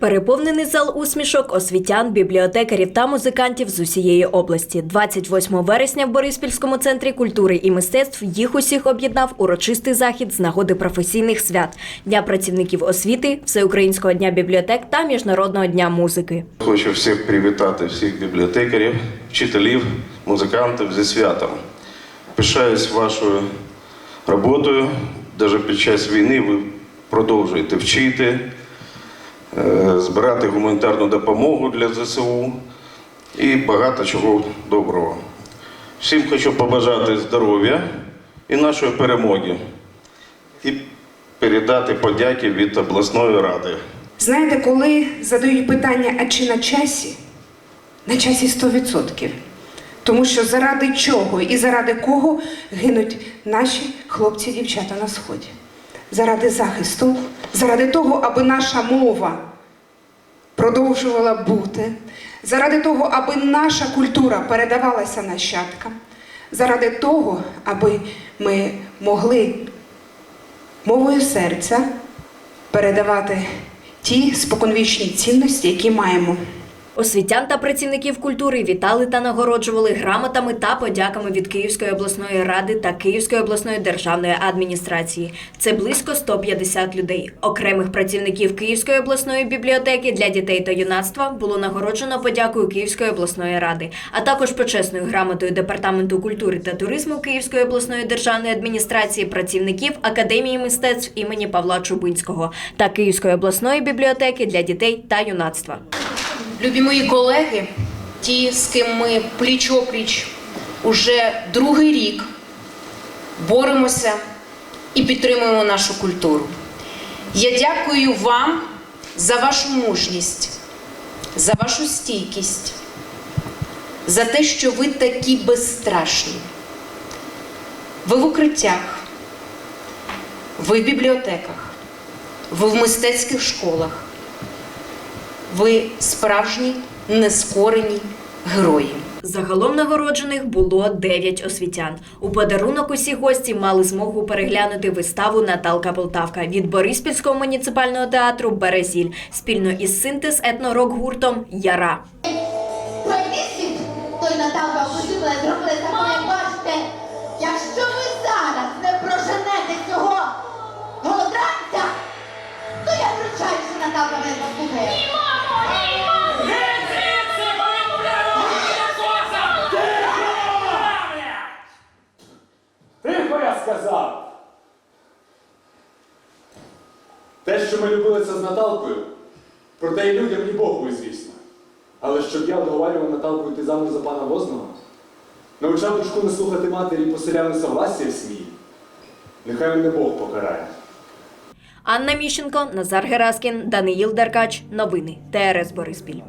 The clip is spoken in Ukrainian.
Переповнений зал усмішок, освітян, бібліотекарів та музикантів з усієї області. 28 вересня в Бориспільському центрі культури і мистецтв їх усіх об'єднав урочистий захід з нагоди професійних свят Дня працівників освіти, Всеукраїнського дня бібліотек та Міжнародного дня музики. Хочу всіх привітати, всіх бібліотекарів, вчителів, музикантів зі святом. Пишаюсь вашою роботою. Навіть під час війни ви продовжуєте вчити, збирати гуманітарну допомогу для ЗСУ і багато чого доброго. Всім хочу побажати здоров'я і нашої перемоги. І передати подяки від обласної ради. Знаєте, коли задають питання, а чи на часі? На часі 100%. Тому що заради чого і заради кого гинуть наші хлопці і дівчата на сході? Заради захисту, заради того, аби наша мова продовжувала бути, заради того, аби наша культура передавалася нащадкам, заради того, аби ми могли мовою серця передавати ті споконвічні цінності, які маємо. Освітян та працівників культури вітали та нагороджували грамотами та подяками від Київської обласної ради та Київської обласної державної адміністрації. Це близько 150 людей. Окремих працівників Київської обласної бібліотеки для дітей та юнацтва було нагороджено подякою Київської обласної ради, а також почесною грамотою департаменту культури та туризму Київської обласної державної адміністрації працівників Академії мистецтв імені Павла Чубинського та Київської обласної бібліотеки для дітей та юнацтва. Любі мої колеги, ті, з ким ми пліч-опліч уже другий рік боремося і підтримуємо нашу культуру. Я дякую вам за вашу мужність, за вашу стійкість, за те, що ви такі безстрашні. Ви в укриттях, ви в бібліотеках, ви в мистецьких школах. Ви справжні нескорені герої. Загалом нагороджених було 9 освітян. У подарунок усі гості мали змогу переглянути виставу Наталка Полтавка від Бориспільського муніципального театру Березіль спільно із синтез етнорок гуртом Яра. Той Наталка зробили таке, як бачите. Якщо ви зараз не проженете цього голодранця, то я вручаю, що Наталка мене послухає. Те, що ми любили це з Наталкою, проте і людям, і Богу, звісно. Але щоб я договарював Наталку йти замуж за пана Возного, навчав душку не слухати матері і поселянися власті в смії, нехай мене Бог покарає. Анна Міщенко, Назар Гераскін, Даниїл Деркач. Новини ТРС Бориспіль.